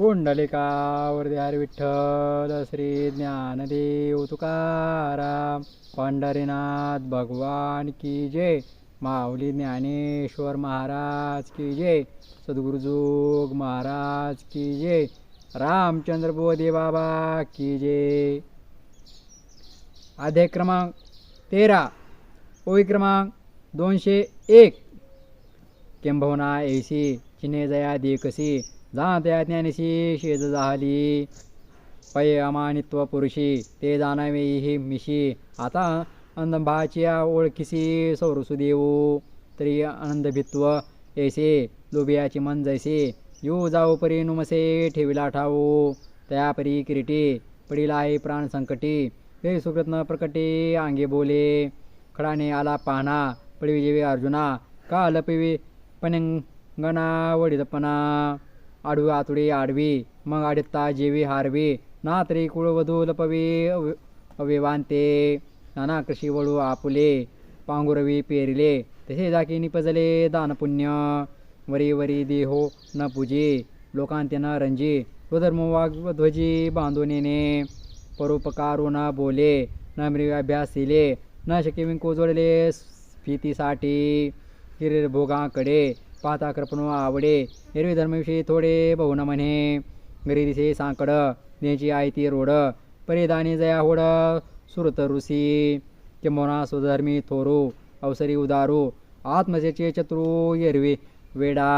पुंडलिकावरती हरी विठ्ठल श्री ज्ञानदेव तुकाराम पंढरीनाथ भगवान की जय माऊली ज्ञानेश्वर महाराज की जय सद्गुरुजोग महाराज की जय रामचंद्र बोधे बाबा की जय. अध्याय क्रमांक तेरा ओळी क्रमांक दोनशे एक. किंबहुना ऐशी चिन्हे जया देखसी जाणत्या ज्ञानशी शेज झाली पै अमानित्व पुरुषी ते जाणावे ही मिशी. आता अंधभाच्या ओळखीसी सौरसुदेऊ तरी आनंदभित्व ऐसे लोभियाची मन जैसे. येऊ जाऊ परी नुमसे ठेविला ठाऊ त्या परी किरीटी पडिला आहे प्राण संकटी. ते सुकृत्न प्रकटी अंगे बोले खडाने आला पाहणा पडविजेवी अर्जुना का लपवी पणंगणा वडीलपणा आडवी आतुडी आडवी मग आडित्ता जेवी हारवी ना तरी कुळवधू लपवी अव- नाना कृषी वळू आपुले पांगुरवी पेरिले तसे जाकी निपजले दानपुण्य वरी वरी देहो न पूजे न रंजी स्वधर्म वाग्ध्वजी बांधून येणे. परोपकारो न बोले न मृग अभ्यासिले न शके जोडले स्फितीसाठी किरीर भोगाकडे पाहता कृपणू आवडे. एरवी धर्मविषयी थोडे बहुना म्हणे. घरी दिसे सांकड देची आई ती रोड परिदानी जया होड सुरत ऋषी. किंबोना सुधर्मी थोरू अवसरी उदारू आत्मसेचे चतुरू एरवी वेडा.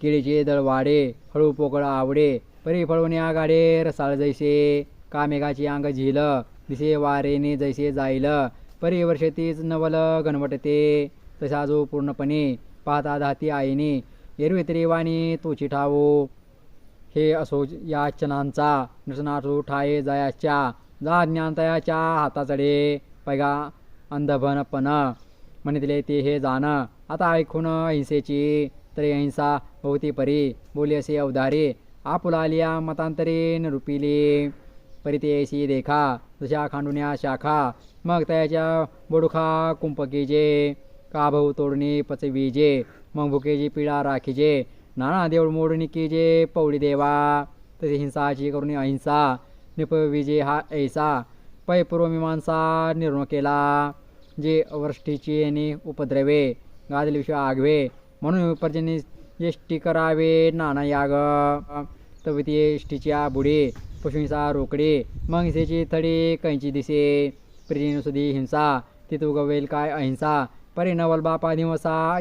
केळीचे दळवाडे हळू पोकळ आवडे परी फळवणे आगाडे रसाळ जैसे. कामेघाची अंग झिल दिसे वारेने जैसे जाईल परी वर्ष तीच नवल गणवटते तसा जो पूर्णपणे पाहता धाती आईने एरवी तरी वाणी तोची ठावो हे असो या चनांचा नृसनाथू ठाये जयाच्या जा ज्ञानतयाच्या हाताचडे. पैगा अंधभनपण म्हणितले ते हे जाण आता ऐकून अहिंसेची तरी अहिंसा भोवती परी बोली असे अवधारे आपुलालिया मतांतरी नृपिली परी ते देखा जशा खांडुन्या शाखा मग त्याच्या बोडुखा कुंपकीचे का भाऊ तोडणी पचवीजे मग भुकेची पिढा राखीजे नाना देऊळ मोडणी कीजे पौडी देवा तसे हिंसाची करून अहिंसा निपविजे हा ऐसा पै पूर्वमीमांसा निर्णय केला जे वृष्टीची आणि उपद्रवे गादलविषय आगवे म्हणून विपर्जनी यष्टी करावे नाना याग तवती यष्टीच्या बुडे पशुहिंसा रोकडे मग हिंसेची थडी कैंची दिसे प्रियनुसुदी हिंसा तिथं उगवेल काय अहिंसा परिणवल बापा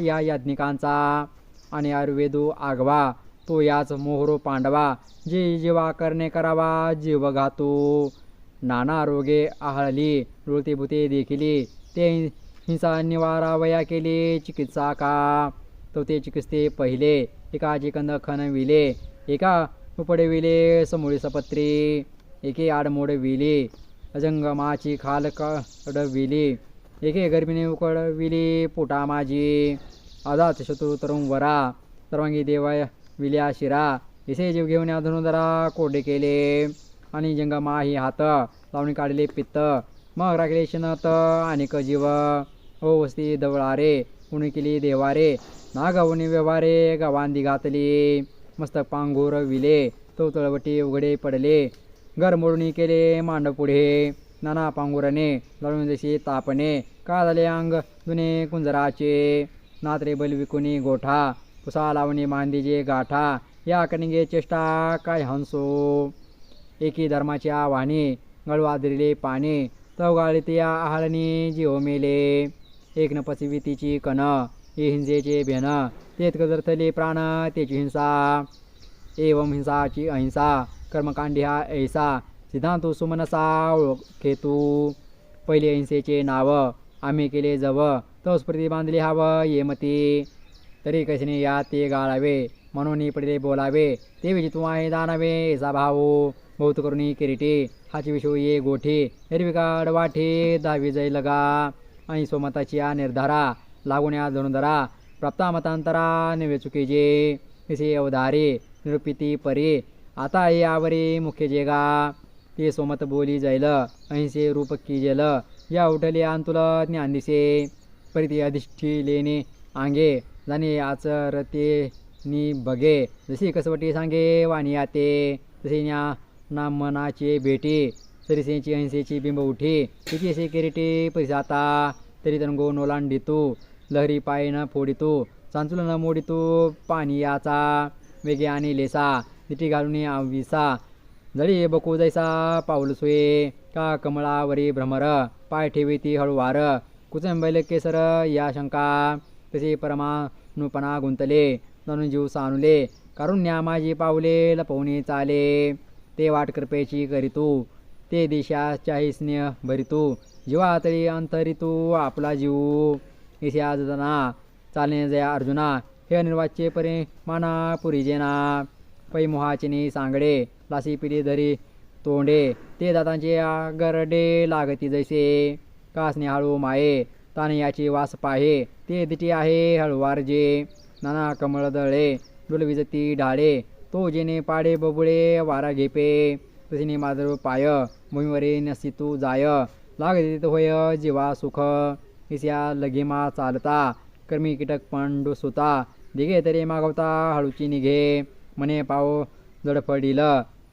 या याज्ञिकांचा. आणि आयुर्वेदो आगवा तो याच मोहरो पांडवा जे जीवा करणे करावा जीव घातो. नाना रोगे आहळली रुळते देखिली ते हिंसा निवारावया केली चिकित्सा का? तो ते चिकित्से पहिले एका चिकंद खणविले एका उपडविले समोळी सपत्री एके आडमोड विले अजंगमाची खाल कडविली एके गर्भिणी उकडविली पोटा माझी. अजात शत्रू तरुण वरा. सर्वांगी देवाय विल्या शिरा इसे जीव घेऊन या धनुधरा कोरडे केले. आणि जंगमाही हात लावणी काढले पित्त. मग राखले शनत अनेक जीव. हो वस्ती दवळारे उणी केली देवारे. नागवणी व्यवहारे गावांदी घातली. मस्तक पांघोर विले. तो तळवटी उघडे पडले. घर मोडणी केले मांड पुढे नाना पांगुरणे लढून जशी तापणे का झाले अंग जुने कुंजराचे नात्रे बलविकुनी गोठा पुसा लावणी मांदीजे गाठा या कणिगे चेष्टा काय हंसो? एकी धर्माच्या वाणी गळवादरिले पाणी तवगाळीत या आहाळणी जीव मेले. एक न पसिवितीची कण हे हिंसेचे भेन तेत गजरथले प्राण तेची हिंसा. एवम हिंसाची अहिंसा कर्मकांडी हा ऐसा सिद्धांत सुमनसा ओळखेतू. पहिले अहिंसेचे नाव आम्ही केले जव. तोच बांधली बांधले हवं येमती तरी कसेने या ते गाळावे? म्हणून पडले बोलावे. ते विजितू आहे दानावे ऐसा भाऊ बहुत करुणी किरीटी. हाची विषो ये गोठी. हिरविकाड वाठी दहावी जय लगा. आणि स्वमताची या निर्धारा. लागून या धनुधरा. प्राप्तामतांतरा मतांतरा निवे चुकीजे तिसे अवधारे निरूपिती परी. आता हे आवरी मुख्य जेगा. ते सोमत बोली जाईल अहिंसे रूप की या उठले अंतुल ज्ञान दिसे परिती अधिष्ठी लेणे आंगे जाणे आचरते नि बघे जशी कसवटी सांगे वाणी आते तसे न्या ना मनाचे भेटी सरिसेची अहिंसेची बिंब उठी. तिची से किरीटी पैसाता तरी तनगो नोलांडितो लहरी पाय न फोडितो चांचुल न मोडितो पाणी याचा वेगे आणि लेसा निटी घालून आविसा जळी बकू जैसा पाऊल का कमळावरी भ्रमर पाय ठेवी ती हळुवार कुचंबैल केसर या शंका तसे परमानुपणा गुंतले ननु जीव सानुले कारुण्या माझी पावले लपवणे चाले ते वाट कृपेची करीतू ते दिशाच्याही स्नेह भरितू जीवातळी अंतरितू आपला जीव इसे जना चालणे जया अर्जुना हे निर्वाच्ये परे माना पुरीजेना पै मोहाचिनी सांगडे लासी पिली धरी तोंडे ते दातांचे गरडे लागती जैसे. कासने हळू माये ताने याची वास पाहे ते दिटी आहे हळूवार जे नाना कमळ दळे डुलविजती ढाळे तो जेने पाडे बबुळे वारा घेपे. तसेने माधव पाय भूमीवरे नसी तू जाय लागते होय जीवा सुख. इस्या लगेमा चालता कर्मी कीटक पण सुता. दिघे तरी मागवता हळूची निघे मने पाव जडफडील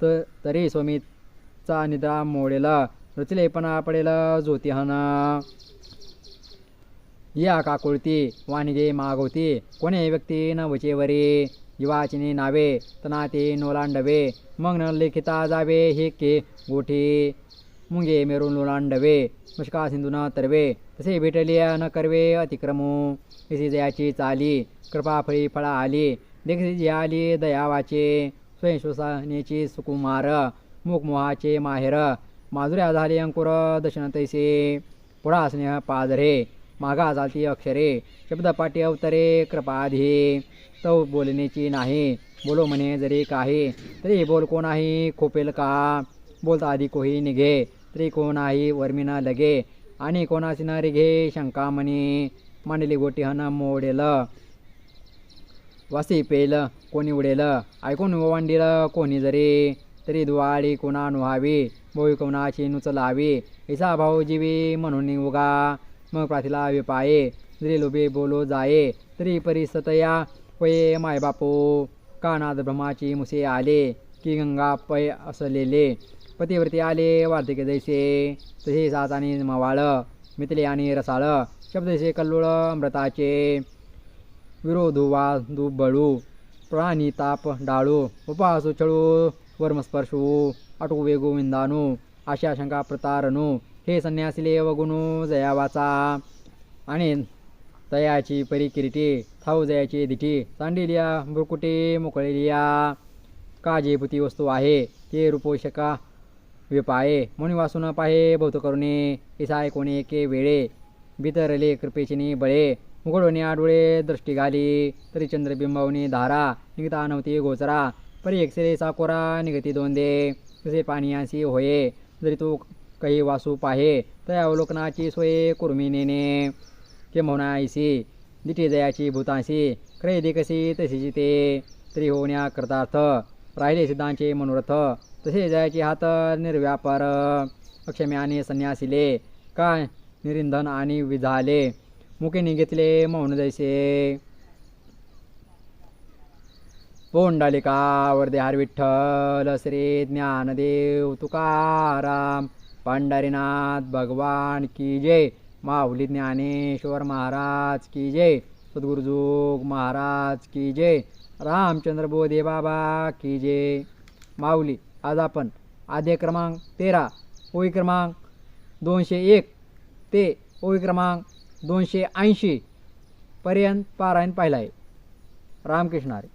त तरी स्वामीचा निदा मोडेला रचलेपणा पडेल ज्योतिहन. या काकुळती वाणिगे मागवती कोणे व्यक्ती न वचेवरी युवाचिनी नावे तनाते नोलांडवे मग न लेखिता जावे हे के गोठी. मुंगे मेरून लोलांडवे मुष्का सिंधू न तरवे तसे भेटलिया न करवे अतिक्रमू. जयाची चाली कृपा फळी फळा आली देखी आली दयावाचे. स्वयंश्वसनेची सुकुमार मुखमोहाचे माहेर माधुर्या झाले अंकुर दशन तैसे पुढा स्नेह पाझरे मागा जाती अक्षरे शब्दपाठी अवतरे कृपाधी तव बोलण्याची नाही बोलो म्हणे जरी काही तरी बोल कोणाही खोपेल का? बोलता आधी कोही निघे तरी कोणाही वर्मिन लगे आणि कोणाशी न रिघे शंका म्हणे मांडली गोटी हन मोडेल वासी पेल कोणी उडेल? ऐकून हो वांडील कोणी जरी? तरी दुवाळी कोणा नुहावी बोई कोणाची नुचलावी हिचा भाऊ जीवी म्हणून उगा मग प्राथिला विपाये जरी लोभे बोलो जाये तरी परिसतया पये मायबापू कानाद ब्रह्माची मुसे आले की गंगा पय असलेले. पतिव्रती आले वार्तिके जैसे. तसे सात आणि मवाळ मितले आणि रसाळ. शब्द जैसे कल्लोळ अमृताचे. विरोधू वा दुबळू प्राणी ताप डाळू उपासू छळू वर्मस्पर्शू अटोवे वेगू विंदानू आशा शंका प्रतारणू हे संन्यासिले वगुणू जयावाचा आणि तयाची परी थाऊ जयाची दिठी सांडिलिया बुरकुटे मोकळेलिया काजेभूती वस्तू आहे ते रूपोषका विपाये म्हणून वासून पाहे भौत करुणे इसाय कोणी के वेळे बितरले कृपेचिनी बळे। उघडवणे आडोळे दृष्टी घाली तरी चंद्रबिंबवणी धारा निघता नव्हती गोचरा परी एकसरे साकोरा निघती दोनदे तसे पाणीयासी होये जरी तू काही वासू पाहे तया अवलोकनाची सोये कुर्मी नेणे के म्हणा दिठी जयाची भूतांशी क्रयदी कशी तशी जिते तरी होण्या कृतार्थ राहिले सिद्धांचे मनोरथ तसे जयाचे हात निर्व्यापार अक्षम्याने संन्यासिले का निरिंधन आणि विझाले मुकेने घेतले मौन जायचे. पोंडालिका वरदेहार विठ्ठल श्री ज्ञानदेव तुकाराम पंढरीनाथ भगवान की जय. माऊली ज्ञानेश्वर महाराज की जय. सद्गुरुजोग महाराज की जय. रामचंद्र बोधे बाबा की जय. माऊली आज आपण आद्य क्रमांक तेरा ओळी क्रमांक दोनशे एक ते ओळी क्रमांक दोनशे ऐंशी पर्यंत पारायण पाहिला आहे रामकृष्ण हरी.